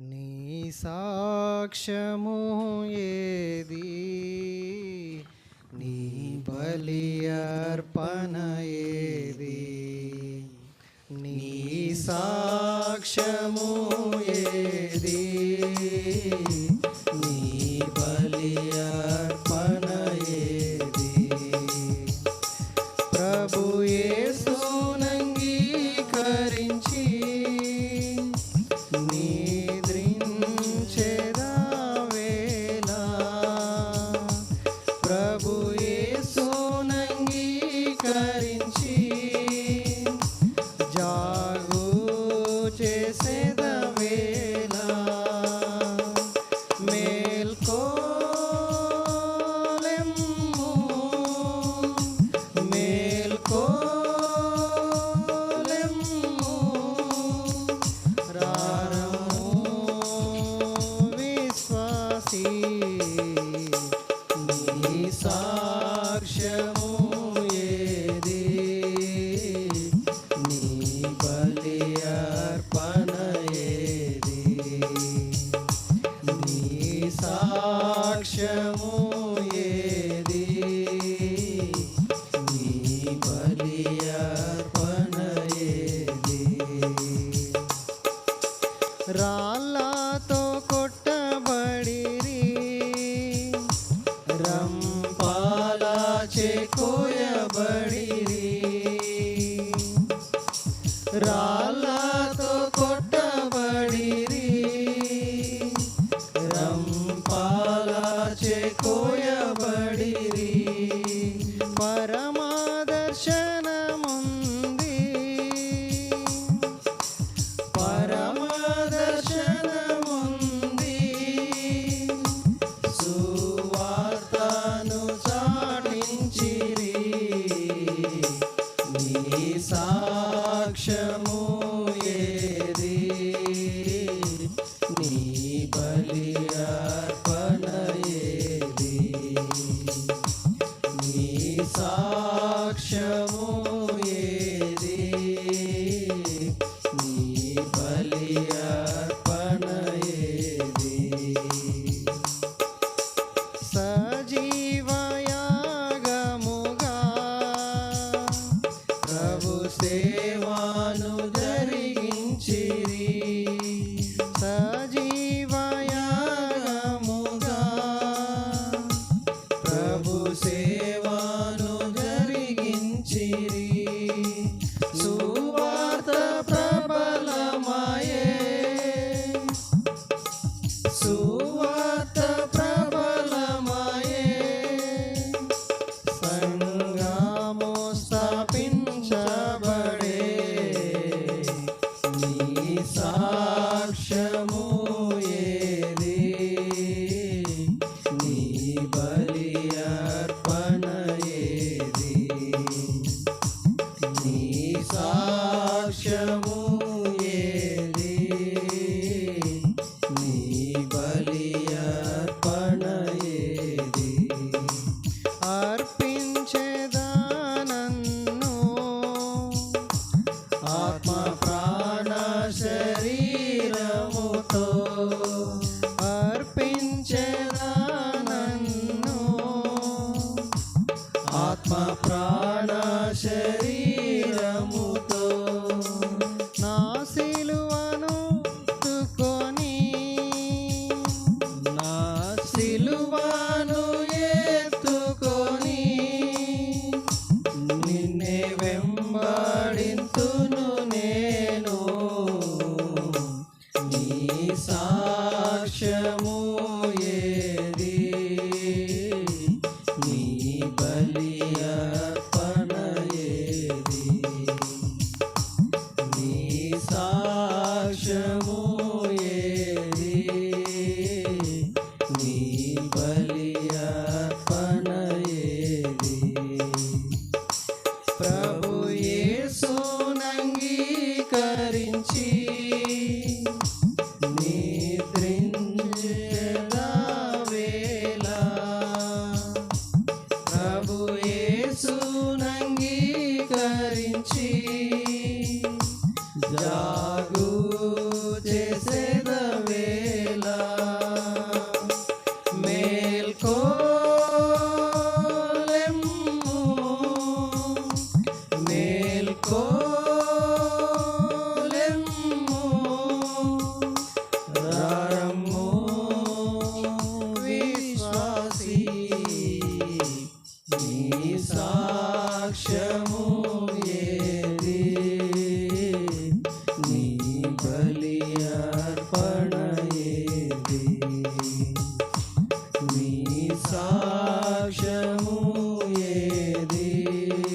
నీ సాక్ష్యము ఏది? నీ బలియర్పణ ఏది? నీ సాక్ష్యము ఏది? మోయబడి రాళ్ళతో కొట్టబడి రంపాలా చేకో సాక్ష్యము ఏది? నీ బలి అర్పణ సాక్ష్యము అర్పించిరి సజీవయాగముగా ప్రభు సేవను జరిగించిరి. Namo స్మరించి see.